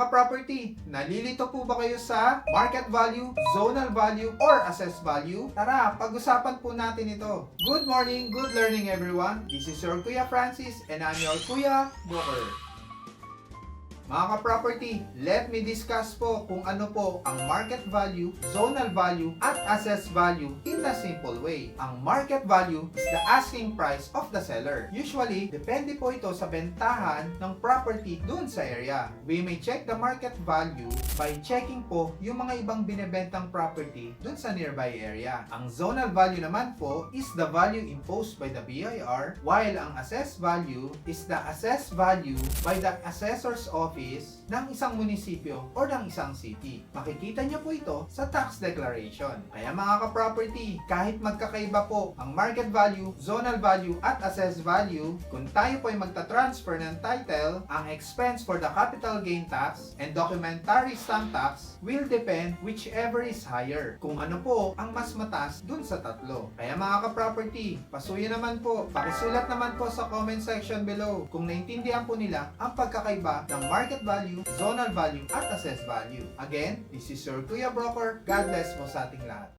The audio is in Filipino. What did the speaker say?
ka-property, nalilito po ba kayo sa market value, zonal value, or assessed value? Tara, pag-usapan po natin ito. Good morning, good learning everyone. This is your Kuya Francis and I'm your Kuya Booker. Mga ka-property, let me discuss po kung ano po ang market value, zonal value, at assessed value in a simple way. Ang market value is the asking price of the seller. Usually, depende po ito sa bentahan ng property dun sa area. We may check the market value by checking po yung mga ibang binebentang property dun sa nearby area. Ang zonal value naman po is the value imposed by the BIR while ang assessed value is the assessed value by the assessor's office ng isang munisipyo or ng isang city. Makikita niyo po ito sa tax declaration. Kaya mga ka-property, kahit magkakaiba po ang market value, zonal value at assessed value, kung tayo po ay magta-transfer ng title, ang expense for the capital gain tax and documentary stamp tax will depend whichever is higher. Kung ano po ang mas mataas dun sa tatlo. Kaya mga ka-property, pasuyo naman po. Pakisulat naman po sa comment section below kung naintindihan po nila ang pagkakaiba ng market value, zonal value at assessed value. Again, this is your Kuya Broker. God bless po sa ating lahat.